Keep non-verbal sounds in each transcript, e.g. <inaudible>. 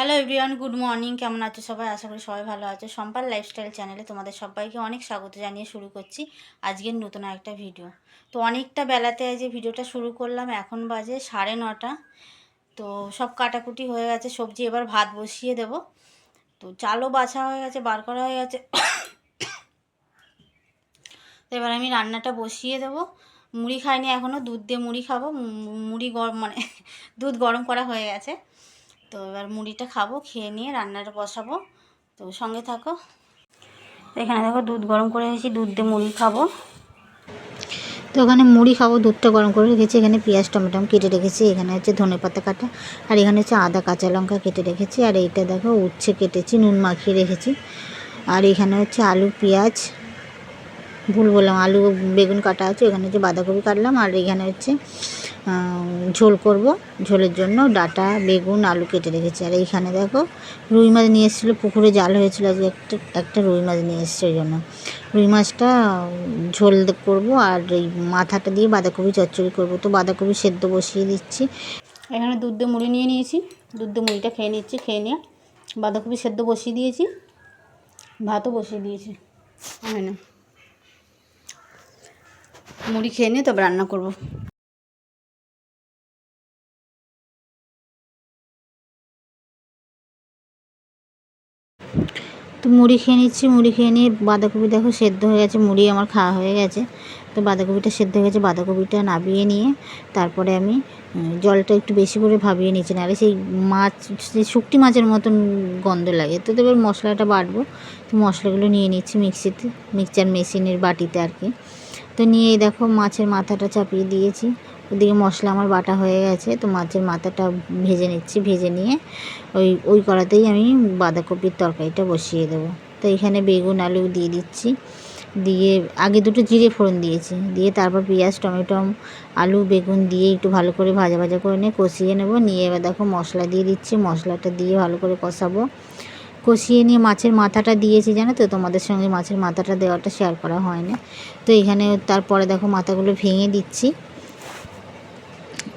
Hello everyone good morning কেমন আছো সবাই? আশা করি সবাই ভালো আছো। সম্পার লাইফস্টাইল চ্যানেলে তোমাদের সবাইকে অনেক স্বাগত জানিয়ে শুরু করছি আজকের নতুন একটা ভিডিও তো অনেকটা বেলাতে যে ভিডিওটা শুরু করলাম, এখন বাজে সাড়ে নটা। তো সব কাটাকুটি হয়ে গেছে, সবজি এবার ভাত বসিয়ে দেব। তো চালও বাছা হয়ে গেছে, বার করা হয়ে গেছে। তো এবার আমি রান্নাটা বসিয়ে দেব। মুড়ি খাইনি এখনও দুধ দিয়ে মুড়ি খাব। মুড়ি গরম মানে দুধ গরম করা হয়ে গেছে। তো এবার মুড়িটা খাব, খেয়ে নিয়ে রান্নাটা বসাবো। তো সঙ্গে থাকো। এখানে দেখো দুধ গরম করে রেখেছি দুধ দিয়ে মুড়ি খাব। তো ওখানে মুড়ি খাব, দুধটা গরম করে রেখেছি। এখানে পেঁয়াজ, টমেটো কেটে রেখেছি। এখানে হচ্ছে ধনে পাতা কাটা। আর এখানে হচ্ছে আদা, কাঁচা লঙ্কা কেটে রেখেছি। আর এইটা দেখো উচ্ছে কেটেছি, নুন মাখিয়ে রেখেছি। আর এখানে হচ্ছে আলু, পেঁয়াজ, ভুল বললাম, আলু, বেগুন কাটা আছে। এখানে হচ্ছে বাঁধাকপি কাটলাম। আর এখানে হচ্ছে ঝোল করব। ঝোলের জন্য ডাটা, বেগুন, আলু কেটে রেখেছি। আর এইখানে দেখো, রুই মাছ নিয়ে এসেছিল। পুকুরে জাল হয়েছিল আজকে একটা একটা রুই মাছ নিয়ে এসছে ওই জন্য। রুই মাছটা ঝোল করব আর এই মাথাটা দিয়ে বাঁধাকপি চচ্চড়ি করব। তো বাঁধাকপি সেদ্ধ বসিয়ে দিচ্ছি। এখানে দুধ মুড়ি নিয়ে নিয়েছি। দুধ মুড়িটা খেয়ে নিচ্ছি, খেয়ে নিয়ে বাঁধাকপি সেদ্ধ বসিয়ে দিয়েছি। ভাতও বসিয়ে দিয়েছি। হয় না। মুড়ি খেয়ে নিয়ে তবে রান্না করব। মুড়ি খেয়ে নিচ্ছি, মুড়ি খেয়ে নিয়ে বাঁধাকপি দেখো সেদ্ধ হয়ে গেছে, মুড়ি আমার খাওয়া হয়ে গেছে। তো বাঁধাকপিটা সেদ্ধ হয়ে গেছে, বাঁধাকপিটা নাবিয়ে নিয়ে তারপরে আমি জলটা একটু বেশি করে ভাবিয়ে নিচ্ছি, নাহলে সেই মাছ, সেই শুকটি মাছের মতন গন্ধ লাগে। তো এবার মশলাটা বাটবো, তো মশলাগুলো নিয়ে নিচ্ছি মিক্সিতে, মিক্সচার মেশিনের বাটিতে আর কি। তো নিয়ে দেখো মাছের মাথাটা চাপিয়ে দিয়েছি। ওদিকে মশলা আমার বাটা হয়ে গেছে, তো মাছের মাথাটা ভেজে নিচ্ছি, ভেজে নিয়ে ওই ওই কড়াতেই আমি বাঁধাকপির তরকারিটা বসিয়ে দেবো। তো এখানে বেগুন, আলু দিয়ে দিচ্ছি, দিয়ে আগে দুটো জিরে ফোড়ন দিয়েছি, দিয়ে তারপর পেঁয়াজ, টমেটো, আলু, বেগুন দিয়ে একটু ভালো করে ভাজা ভাজা করে নিয়ে কষিয়ে নেব, নিয়ে এবার দেখো মশলা দিয়ে দিচ্ছি, মশলাটা দিয়ে ভালো করে কষাবো। কষিয়ে নিয়ে মাছের মাথাটা দিয়েছি জানো তো, তোমাদের সঙ্গে মাছের মাথাটা দেওয়াটা শেয়ার করা হয় না তো এখানে তারপরে দেখো মাথাগুলো ভেঙে দিচ্ছি।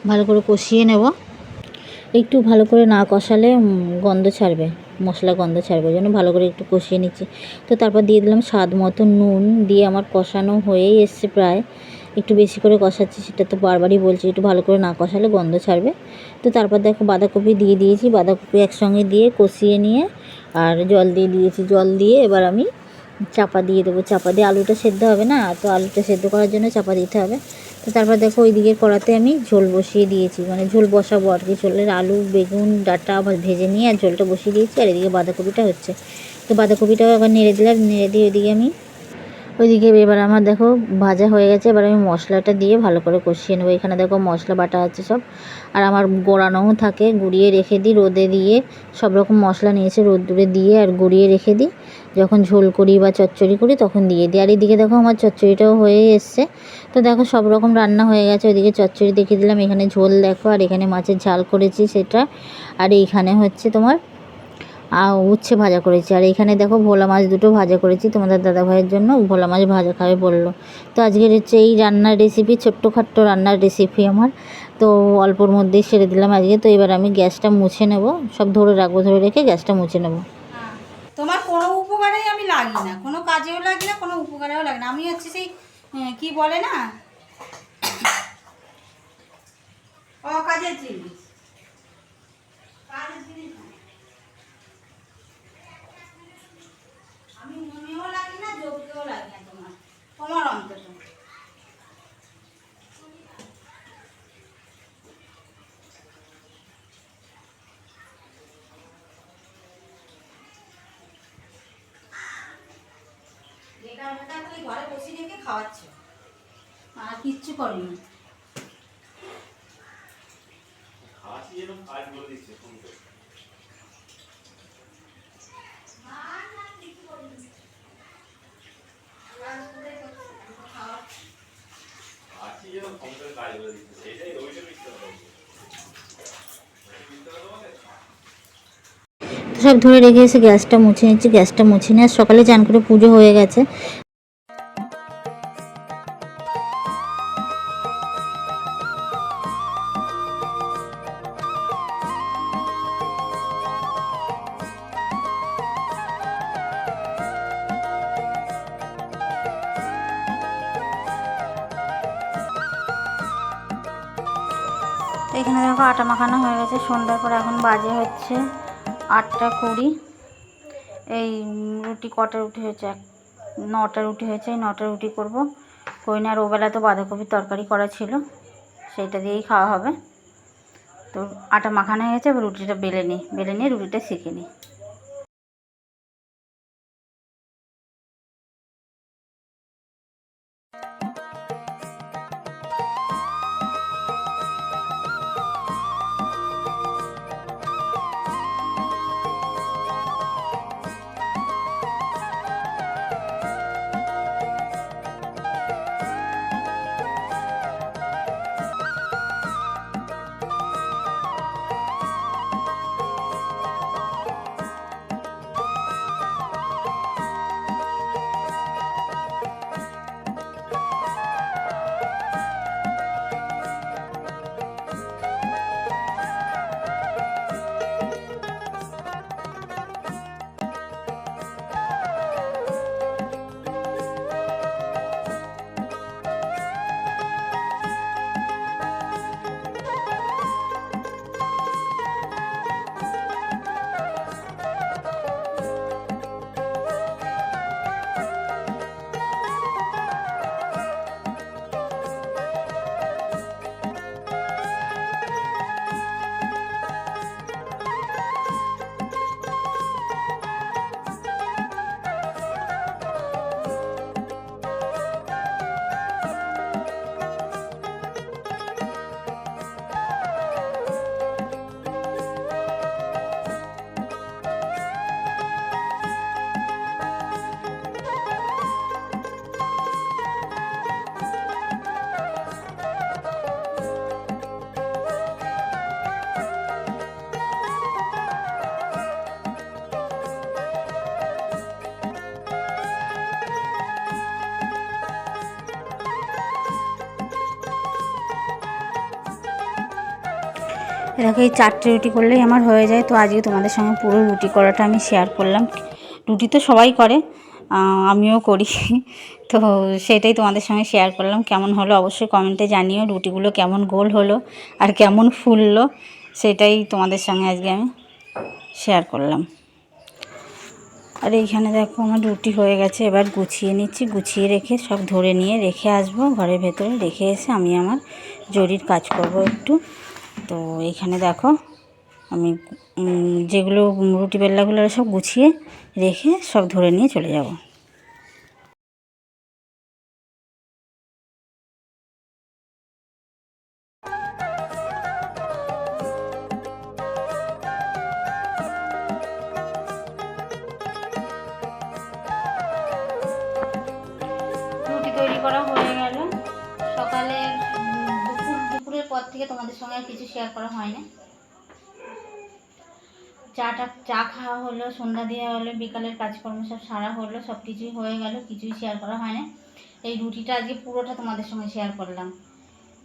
ভালো করে কষিয়ে নেব। একটু ভালো করে না কষালে গন্ধ ছাড়বে, মশলা গন্ধ ছাড়বে জন্য ভালো করে একটু কষিয়ে নিচ্ছি। তো তারপর দিয়ে দিলাম স্বাদ মতো নুন, দিয়ে আমার কষানো হয়েই এসছে প্রায়। একটু বেশি করে কষাচ্ছি, সেটা তো বারবারই বলছি, একটু ভালো করে না কষালে গন্ধ ছাড়বে। তো তারপর দেখো বাঁধাকপি দিয়ে দিয়েছি, বাঁধাকপি একসঙ্গে দিয়ে কষিয়ে নিয়ে, আর জল দিয়ে দিয়েছি, জল দিয়ে এবার আমি চাপা দিয়ে দেবো, চাপা দিয়ে আলুটা সেদ্ধ হবে না, তো আলুটা সেদ্ধ করার জন্য চাপা দিতে হবে। তো তারপর দেখো ওই দিকের কড়াতে আমি ঝোল বসিয়ে দিয়েছি। মানে ঝোল বসাবো আর কি। ঝোলের আলু, বেগুন, ডাটা আবার ভেজে নিয়ে আর ঝোলটা বসিয়ে দিয়েছি আর এদিকে বাঁধাকপিটা হচ্ছে। তো বাঁধাকপিটাও আবার নেড়ে দিলাম। নেড়ে দিয়ে ওইদিকে আমি ওইদিকে এবার আমার দেখো ভাজা হয়ে গেছে, এবার আমি মশলাটা দিয়ে ভালো করে কষিয়ে নেব। এখানে দেখো মশলা বাটা আছে সব, আর আমার গোড়ানোও থাকে। গুঁড়িয়ে রেখে দিই রোদে দিয়ে, সব রকম মশলা নিয়েছে রোদ্দুরে দিয়ে আর গুঁড়িয়ে রেখে দিই। যখন ঝোল করি বা চচ্চড়ি করি তখন দিয়ে দিই। আর এদিকে দেখো আমার চচ্চড়িটাও হয়ে এসছে। তো দেখো সব রকম রান্না হয়ে গেছে। ওইদিকে চচ্চড়ি দেখিয়ে দিলাম, এখানে ঝোল দেখো, আর এখানে মাছের ঝাল করেছি সেটা। আর এইখানে হচ্ছে তোমার উচ্ছে ভাজা করেছি। আর এখানে দেখো ভোলা মাছ দুটো ভাজা করেছি, তোমাদের দাদা ভাইয়ের জন্য ভোলা মাছ ভাজা খাবে বলল। তো আজকের হচ্ছে এই রান্নার রেসিপি ছোট্টখাট্টো রান্নার রেসিপি আমার। তো অল্পর মধ্যেই সেরে দিলাম আজকে। তো এবার আমি গ্যাসটা মুছে নেব। সব ধরে রাখব, ধরে রেখে গ্যাসটা মুছে নেব। তোমার কোনো উপকারেই আমি লাগি না। কোনো কাজেও লাগি না, কোনো উপকারেও লাগে না। আমি হচ্ছে সেই কি বলে না? অকাজের জিনিস কাজের জিনিস না। আমি মনেও লাগি না যোগ্যও লাগি না তোমার তোমার অন্তত বেকার বেকার খালি ঘরে বসে রেখে খাওয়াচ্ছ আর কিচ্ছু করিনি হাসি যেন কাজ বলে দিচ্ছে ফোন করে হাসি যেন ফোন করে কাজ বলে দিচ্ছে সেটাই ওইটা মিথ্যে কথা বলছে। মিথ্যে কথা বলে? তো সব ধরে রেখে এসে গ্যাসটা মুছে নিচ্ছি গ্যাসটা মুছে নিয়ে আর সকালে চান করে পুজো হয়ে গেছে। এখানে দেখো আটা মাখানো হয়ে গেছে। সন্ধ্যার পর এখন বাজে হচ্ছে আটটা কুড়ি। এই রুটি কটা রুটি হয়েছে? এক নটা রুটি হয়েছে। এই নটা রুটি করব। কইনা, আর ওবেলা তো বাঁধাকপির তরকারি করা ছিল। সেটা দিয়েই খাওয়া হবে। তো আটা মাখানো হয়ে গেছে। রুটিটা বেলে নিই বেলে নিয়ে রুটিটা শিখে নিই দেখো এই চারটে রুটি করলেই আমার হয়ে যায়। তো আজকে তোমাদের সঙ্গে পুরো রুটি করাটা আমি শেয়ার করলাম। রুটি তো সবাই করে আমিও করি। <laughs> তো সেটাই তোমাদের সঙ্গে শেয়ার করলাম। কেমন হলো অবশ্যই কমেন্টে জানিও, রুটিগুলো কেমন গোল হলো আর কেমন ফুললো, সেটাই তোমাদের সঙ্গে আজকে আমি শেয়ার করলাম। আর এইখানে দেখো আমার রুটি হয়ে গেছে, এবার গুছিয়ে নিচ্ছি। গুছিয়ে রেখে সব ধরে নিয়ে রেখে আসব, ঘরের ভেতরে রেখে এসে আমি আমার জরির কাজ করব একটু। তো এখানে দেখো আমি যেগুলো রুটি বেল্লাগুলো সব গুছিয়ে রেখে সব ধরে নিয়ে চলে যাব। তৈরি করা থেকে তোমাদের সঙ্গে আর কিছু শেয়ার করা হয় না চাটা, চা খাওয়া হলো, সন্ধ্যা দেওয়া হলো, বিকালের কাজকর্ম সব সারা হলো সব কিছুই হয়ে গেল, কিছুই শেয়ার করা হয় না এই রুটিটা আজকে পুরোটা তোমাদের সঙ্গে শেয়ার করলাম।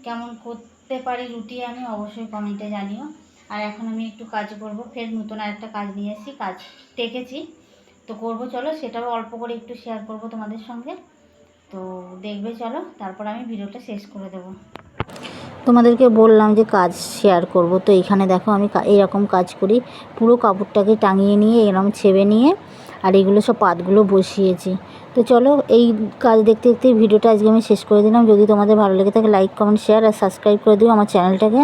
কেমন করতে পারি রুটি আমি অবশ্যই কমেন্টে জানিও। আর এখন আমি একটু কাজ করব, ফের নতুন আর একটা কাজ নিয়ে এসেছি কাজ টেকেছি তো করব, চলো সেটাও অল্প করে একটু শেয়ার করব তোমাদের সঙ্গে। তো দেখবে, চলো, তারপর আমি ভিডিওটা শেষ করে দেবো। তোমাদেরকে বললাম যে কাজ শেয়ার করব। তো এখানে দেখো আমি এরকম কাজ করি। পুরো কাপড়টাকে টাঙিয়ে নিয়ে এরকম ছেবে নিয়ে, আর এগুলো সব পাতগুলো বসিয়েছি। তো চলো এই কাজ দেখতে দেখতে ভিডিওটা আজকে আমি শেষ করে দিলাম। যদি তোমাদের ভালো লেগে থাকে লাইক কমেন্ট শেয়ার আর সাবস্ক্রাইব করে দিও আমার চ্যানেলটাকে